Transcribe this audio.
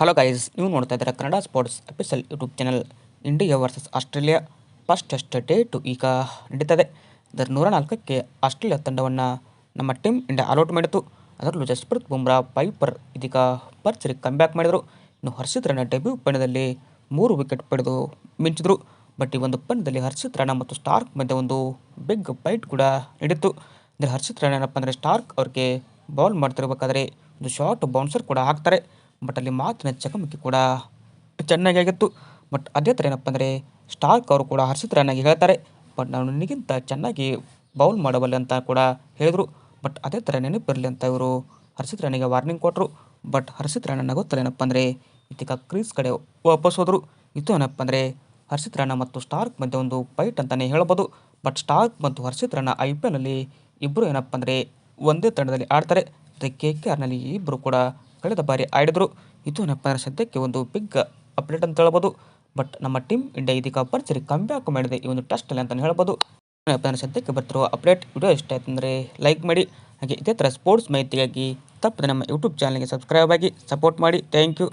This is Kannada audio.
ಹಲೋ ಗೈಸ್ ನೀವು ನೋಡ್ತಾ ಇದ್ದೀರಾ Kannada sports official YouTube channel India versus Australia first test day two ಈಗ ನಡೀತದೆ. ಅದರ ನೂರ ನಾಲ್ಕಕ್ಕೆ ಆಸ್ಟ್ರೇಲಿಯಾ ತಂಡವನ್ನು ನಮ್ಮ ಟೀಮ್ ಇಂಡಿಯಾ ಅಲೌಟ್ ಮಾಡಿತು ಅದರಲ್ಲೂ ಜಸ್ಪ್ರೀತ್ ಬುಮ್ರಾ ಪೈಪರ್ ಇದೀಗ ಪರ್ಚರಿ ಕಮ್ಬ್ಯಾಕ್ ಮಾಡಿದರು. ಇನ್ನು ಹರ್ಷಿತ್ ರಾಣ ಡೆಬ್ಯೂ ಪಂದ್ಯದಲ್ಲಿ ಮೂರು ವಿಕೆಟ್ ಪಡೆದು ಮಿಂಚಿದ್ರು. ಬಟ್ ಈ ಒಂದು ಪಂದ್ಯದಲ್ಲಿ ಹರ್ಷಿತ್ ರಾಣ ಮತ್ತು ಸ್ಟಾರ್ಕ್ ಮಧ್ಯೆ ಒಂದು ಬಿಗ್ ಫೈಟ್ ಕೂಡ ನಡೀತು. ಅಂದರೆ ಹರ್ಷಿತ್ ರಾಣ ಏನಪ್ಪ ಅಂದರೆ ಸ್ಟಾರ್ಕ್ ಅವ್ರಿಗೆ ಬೌಲ್ ಮಾಡ್ತಿರ್ಬೇಕಾದ್ರೆ ಒಂದು ಶಾರ್ಟ್ ಬೌನ್ಸರ್ ಕೂಡ ಹಾಕ್ತಾರೆ. ಬಟ್ ಅಲ್ಲಿ ಮಾತಿನ ಚಕಮಕಿ ಕೂಡ ಚೆನ್ನಾಗಿ ಆಗಿತ್ತು. ಬಟ್ ಅದೇ ಥರ ಏನಪ್ಪ ಅಂದರೆ ಸ್ಟಾರ್ಕ್ ಅವರು ಕೂಡ ಹರ್ಷಿತ್ ರಾಣಾಗಿ ಹೇಳ್ತಾರೆ. ಬಟ್ ನಾನು ನಿನಗಿಂತ ಚೆನ್ನಾಗಿ ಬೌಲ್ ಮಾಡಬಲ್ಲೆ ಅಂತ ಕೂಡ ಹೇಳಿದರು. ಬಟ್ ಅದೇ ಥರ ನೆನಪಿರಲಿ ಅಂತ ಇವರು ಹರ್ಷಿತ್ ರನ್ನಿಗೆ ವಾರ್ನಿಂಗ್ ಕೊಟ್ಟರು ಬಟ್ ಹರ್ಷಿತ್ ರಾಣ ಗೊತ್ತಲ್ಲ ಏನಪ್ಪ ಅಂದರೆ ಇದೀಗ ಕ್ರೀಸ್ ಕಡೆ ವಾಪಸ್ ಹೋದರು. ಇದು ಏನಪ್ಪ ಅಂದರೆ ಹರ್ಷಿತ್ ರಾಣ ಮತ್ತು ಸ್ಟಾರ್ಕ್ ಮಧ್ಯೆ ಒಂದು ಫೈಟ್ ಅಂತಲೇ ಹೇಳ್ಬೋದು. ಬಟ್ ಸ್ಟಾರ್ಕ್ ಮತ್ತು ಹರ್ಷಿತ್ ರಾಣ ಐ ಪಿ ಎಲ್ನಲ್ಲಿ ಇಬ್ಬರು ಏನಪ್ಪ ಅಂದರೆ ಒಂದೇ ತಂಡದಲ್ಲಿ ಆಡ್ತಾರೆ. ಅದೇ ಕೆ ಕೆ ಆರ್ನಲ್ಲಿ ಇಬ್ಬರು ಕೂಡ ಕಳೆದ ಬಾರಿ ಆಡಿದರು. ಇದು ಅಂದರೆ ಸದ್ಯಕ್ಕೆ ಒಂದು ಬಿಗ್ ಅಪ್ಡೇಟ್ ಅಂತ ಹೇಳ್ಬೋದು. ಬಟ್ ನಮ್ಮ ಟೀಮ್ ಇಂಡಿಯಾ ಇದೀಗ ಭರ್ಜರಿ ಕಮ್ಬ್ಯಾಕ್ ಮಾಡಿದೆ. ಈ ಒಂದು ಟೆಸ್ಟಲ್ಲಿ ಅಂತಲೇ ಹೇಳ್ಬೋದು. ನೆಪಾರ ಸದ್ಯಕ್ಕೆ ಬರ್ತಿರುವ ಅಪ್ಡೇಟ್ ವಿಡಿಯೋ ಇಷ್ಟ ಆಯ್ತು ಅಂದರೆ ಲೈಕ್ ಮಾಡಿ. ಹಾಗೆ ಇದೇ ಥರ ಸ್ಪೋರ್ಟ್ಸ್ ಮಾಹಿತಿಗಾಗಿ ತಪ್ಪದೆ ನಮ್ಮ ಯೂಟ್ಯೂಬ್ ಚಾನಲ್ಗೆ ಸಬ್ಸ್ಕ್ರೈಬ್ ಆಗಿ ಸಪೋರ್ಟ್ ಮಾಡಿ. Thank you